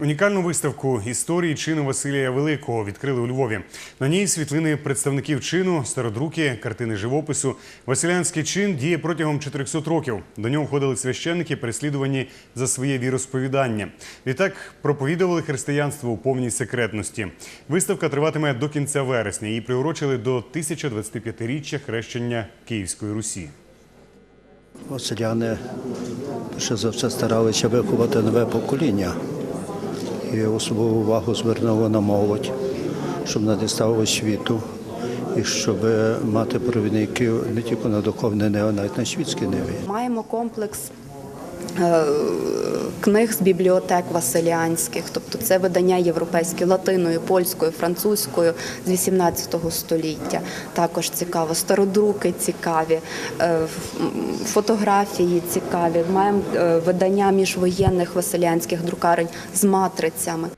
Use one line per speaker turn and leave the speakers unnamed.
Унікальну виставку історії чину Василія Великого відкрили у Львові. На ній світлини представників чину, стародруки, картини живопису. Василянський чин діє протягом 400 років. До нього входили священники, переслідувані за своє віросповідання. Відтак проповідували християнство у повній секретності. Виставка триватиме до кінця вересня. Її приурочили до 1025-річчя хрещення Київської Русі.
Василяни ще за все старалися виховати нове покоління. І особливу увагу звернули на молодь, щоб не дістав освіту і щоб мати провідників не тільки на духовне, а навіть на світське ниві.
Маємо комплекс книг з бібліотек василянських, тобто це видання європейські латиною, польською, французькою з 18 століття. Також цікаво, стародруки цікаві, е, фотографії цікаві. Маємо е, видання міжвоєнних василіанських друкарень з матрицями.